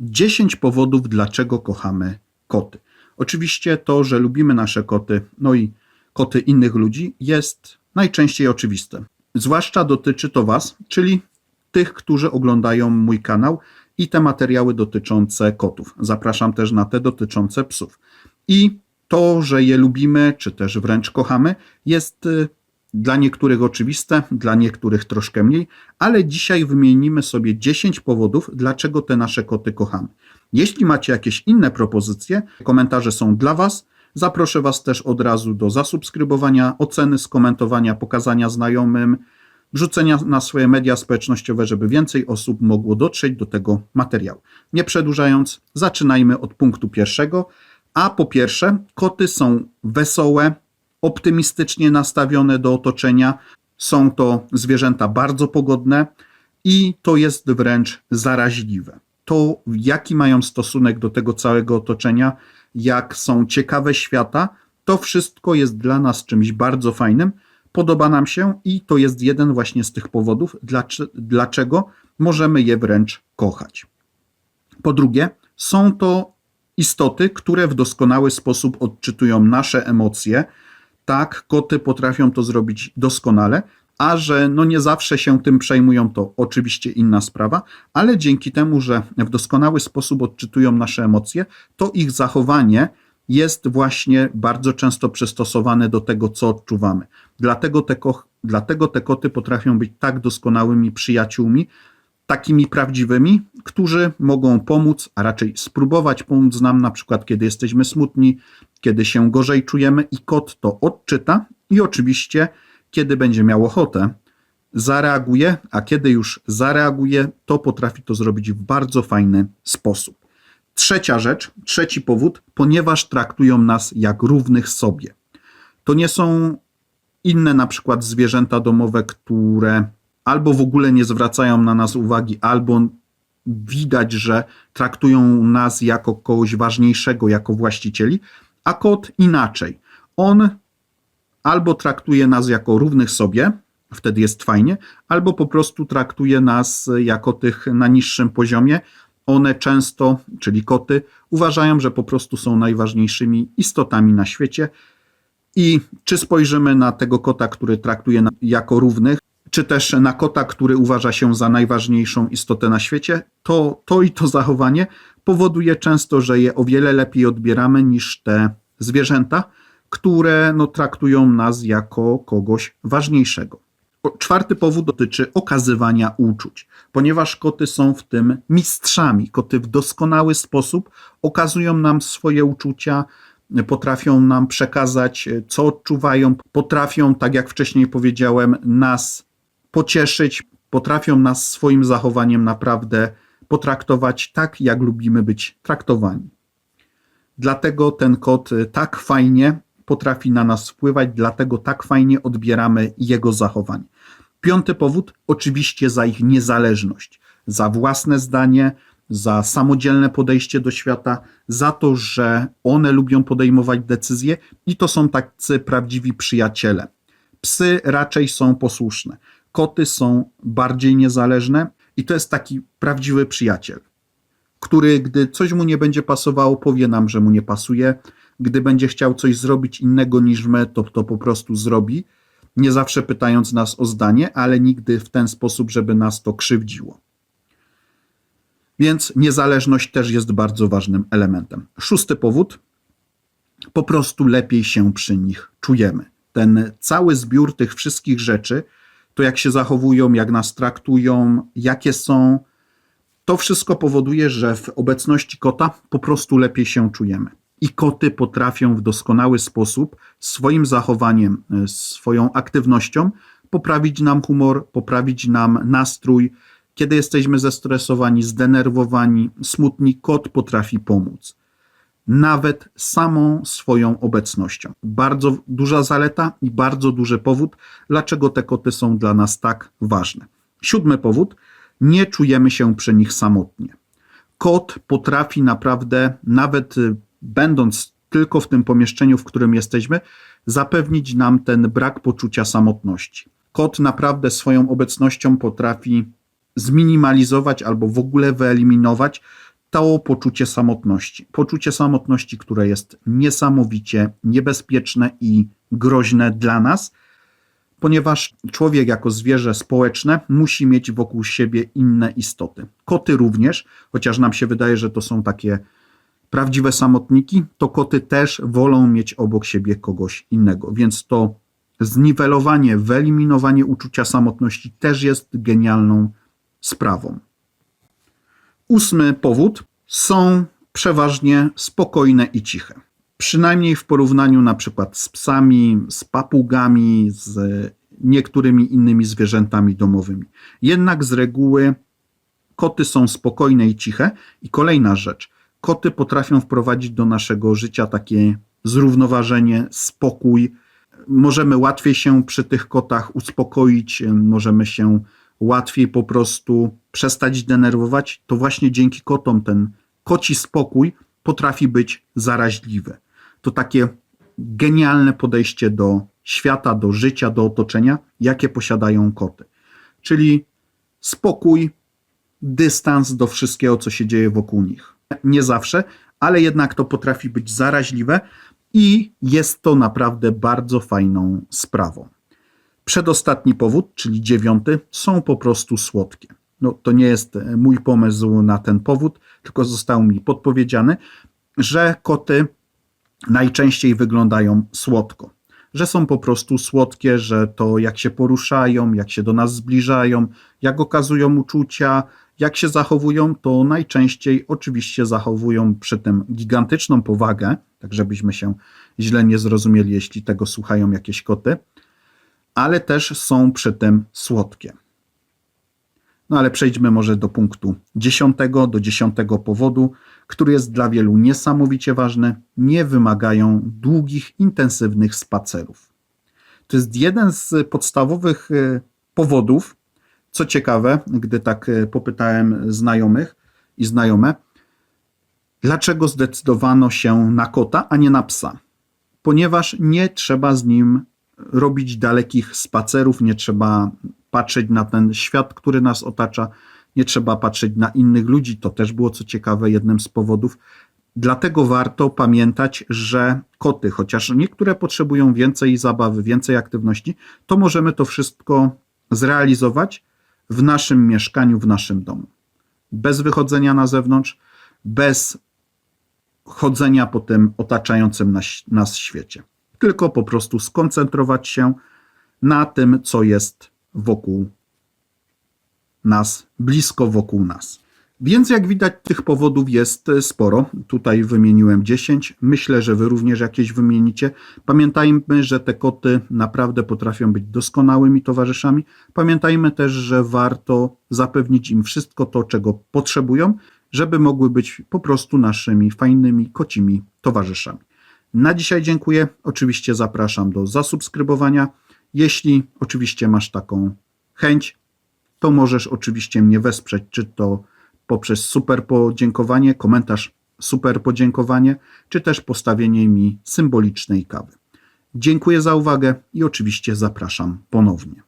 10 powodów, dlaczego kochamy koty. Oczywiście to, że lubimy nasze koty, no i koty innych ludzi, jest najczęściej oczywiste. Zwłaszcza dotyczy to Was, czyli tych, którzy oglądają mój kanał i te materiały dotyczące kotów. Zapraszam też na te dotyczące psów. I to, że je lubimy, czy też wręcz kochamy, jest y, dla niektórych oczywiste, dla niektórych troszkę mniej, ale dzisiaj wymienimy sobie 10 powodów, dlaczego te nasze koty kochamy. Jeśli macie jakieś inne propozycje, komentarze są dla Was. Zaproszę Was też od razu do zasubskrybowania, oceny, skomentowania, pokazania znajomym, wrzucenia na swoje media społecznościowe, żeby więcej osób mogło dotrzeć do tego materiału. Nie przedłużając, zaczynajmy od punktu pierwszego. A po pierwsze, koty są wesołe, optymistycznie nastawione do otoczenia. Są to zwierzęta bardzo pogodne i to jest wręcz zaraźliwe. To, jaki mają stosunek do tego całego otoczenia, jak są ciekawe świata, to wszystko jest dla nas czymś bardzo fajnym. Podoba nam się i to jest jeden właśnie z tych powodów, dlaczego możemy je wręcz kochać. Po drugie, są to istoty, które w doskonały sposób odczytują nasze emocje. Tak, koty potrafią to zrobić doskonale, a że no nie zawsze się tym przejmują, to oczywiście inna sprawa, ale dzięki temu, że w doskonały sposób odczytują nasze emocje, to ich zachowanie jest właśnie bardzo często przystosowane do tego, co odczuwamy. Dlatego te, dlatego te koty potrafią być tak doskonałymi przyjaciółmi, takimi prawdziwymi, którzy mogą pomóc, a raczej spróbować pomóc nam, na przykład kiedy jesteśmy smutni, kiedy się gorzej czujemy, i kot to odczyta i oczywiście, kiedy będzie miał ochotę, zareaguje, a kiedy już zareaguje, to potrafi to zrobić w bardzo fajny sposób. Trzecia rzecz, trzeci powód, ponieważ traktują nas jak równych sobie. To nie są inne na przykład zwierzęta domowe, które albo w ogóle nie zwracają na nas uwagi, albo widać, że traktują nas jako kogoś ważniejszego, jako właścicieli, a kot inaczej. On albo traktuje nas jako równych sobie, wtedy jest fajnie, albo po prostu traktuje nas jako tych na niższym poziomie. One często, czyli koty, uważają, że po prostu są najważniejszymi istotami na świecie. I czy spojrzymy na tego kota, który traktuje nas jako równych, czy też na kota, który uważa się za najważniejszą istotę na świecie, to to i to zachowanie powoduje często, że je o wiele lepiej odbieramy niż te zwierzęta, które no, traktują nas jako kogoś ważniejszego. Czwarty powód dotyczy okazywania uczuć, ponieważ koty są w tym mistrzami. Koty w doskonały sposób okazują nam swoje uczucia, potrafią nam przekazać, co odczuwają, potrafią, tak jak wcześniej powiedziałem, nas pocieszyć, potrafią nas swoim zachowaniem naprawdę potraktować tak, jak lubimy być traktowani. Dlatego ten kot tak fajnie potrafi na nas wpływać, dlatego tak fajnie odbieramy jego zachowanie. Piąty powód, oczywiście za ich niezależność, za własne zdanie, za samodzielne podejście do świata, za to, że one lubią podejmować decyzje i to są tacy prawdziwi przyjaciele. Psy raczej są posłuszne. Koty są bardziej niezależne i to jest taki prawdziwy przyjaciel, który, gdy coś mu nie będzie pasowało, powie nam, że mu nie pasuje. Gdy będzie chciał coś zrobić innego niż my, to to po prostu zrobi. Nie zawsze pytając nas o zdanie, ale nigdy w ten sposób, żeby nas to krzywdziło. Więc niezależność też jest bardzo ważnym elementem. Szósty powód. Po prostu lepiej się przy nich czujemy. Ten cały zbiór tych wszystkich rzeczy to jak się zachowują, jak nas traktują, jakie są, to wszystko powoduje, że w obecności kota po prostu lepiej się czujemy. I koty potrafią w doskonały sposób swoim zachowaniem, e, swoją aktywnością poprawić nam humor, poprawić nam nastrój. Kiedy jesteśmy zestresowani, zdenerwowani, smutni, kot potrafi pomóc nawet samą swoją obecnością. Bardzo duża zaleta i bardzo duży powód, dlaczego te koty są dla nas tak ważne. Siódmy powód, nie czujemy się przy nich samotnie. Kot potrafi naprawdę, nawet y, będąc tylko w tym pomieszczeniu, w którym jesteśmy, zapewnić nam ten brak poczucia samotności. Kot naprawdę swoją obecnością potrafi zminimalizować albo w ogóle wyeliminować to poczucie samotności. Poczucie samotności, które jest niesamowicie niebezpieczne i groźne dla nas, ponieważ człowiek jako zwierzę społeczne musi mieć wokół siebie inne istoty. Koty również, chociaż nam się wydaje, że to są takie prawdziwe samotniki, to koty też wolą mieć obok siebie kogoś innego. Więc to zniwelowanie, wyeliminowanie uczucia samotności też jest genialną sprawą. Ósmy powód są przeważnie spokojne i ciche. Przynajmniej w porównaniu na przykład z psami, z papugami, z niektórymi innymi zwierzętami domowymi. Jednak z reguły koty są spokojne i ciche. I kolejna rzecz, koty potrafią wprowadzić do naszego życia takie zrównoważenie, spokój. Możemy łatwiej się przy tych kotach uspokoić, możemy się łatwiej po prostu przestać denerwować. To właśnie dzięki kotom ten koci spokój potrafi być zaraźliwy. To takie genialne podejście do świata, do życia, do otoczenia, jakie posiadają koty. Czyli spokój, dystans do wszystkiego, co się dzieje wokół nich. Nie zawsze, ale jednak to potrafi być zaraźliwe i jest to naprawdę bardzo fajną sprawą. Przedostatni powód, czyli dziewiąty, są po prostu słodkie. No, to nie jest mój pomysł na ten powód, tylko został mi podpowiedziany, że koty najczęściej wyglądają słodko. Że są po prostu słodkie, że to jak się poruszają, jak się do nas zbliżają, jak okazują uczucia, jak się zachowują, to najczęściej oczywiście zachowują przy tym gigantyczną powagę, tak żebyśmy się źle nie zrozumieli, jeśli tego słuchają jakieś koty, ale też są przy tym słodkie. No ale przejdźmy może do punktu dziesiątego, do dziesiątego powodu, który jest dla wielu niesamowicie ważny. Nie wymagają długich, intensywnych spacerów. To jest jeden z podstawowych e, powodów, co ciekawe, gdy tak e, popytałem znajomych i znajome, dlaczego zdecydowano się na kota, a nie na psa? Ponieważ nie trzeba z nim robić dalekich spacerów, nie trzeba patrzeć na ten świat, który nas otacza, nie trzeba patrzeć na innych ludzi. To też było co ciekawe jednym z powodów. Dlatego warto pamiętać, że koty, chociaż niektóre potrzebują więcej zabawy, więcej aktywności, to możemy to wszystko zrealizować w naszym mieszkaniu, w naszym domu. Bez wychodzenia na zewnątrz, bez chodzenia po tym otaczającym nas, nas świecie. Tylko po prostu skoncentrować się na tym, co jest wokół nas, blisko wokół nas. Więc jak widać, tych powodów jest sporo. Tutaj wymieniłem 10. Myślę, że wy również jakieś wymienicie. Pamiętajmy, że te koty naprawdę potrafią być doskonałymi towarzyszami. Pamiętajmy też, że warto zapewnić im wszystko to, czego potrzebują, żeby mogły być po prostu naszymi fajnymi kocimi towarzyszami. Na dzisiaj dziękuję. Oczywiście zapraszam do zasubskrybowania. Jeśli oczywiście masz taką chęć, to możesz oczywiście mnie wesprzeć, czy to poprzez super podziękowanie, komentarz super podziękowanie, czy też postawienie mi symbolicznej kawy. Dziękuję za uwagę i oczywiście zapraszam ponownie.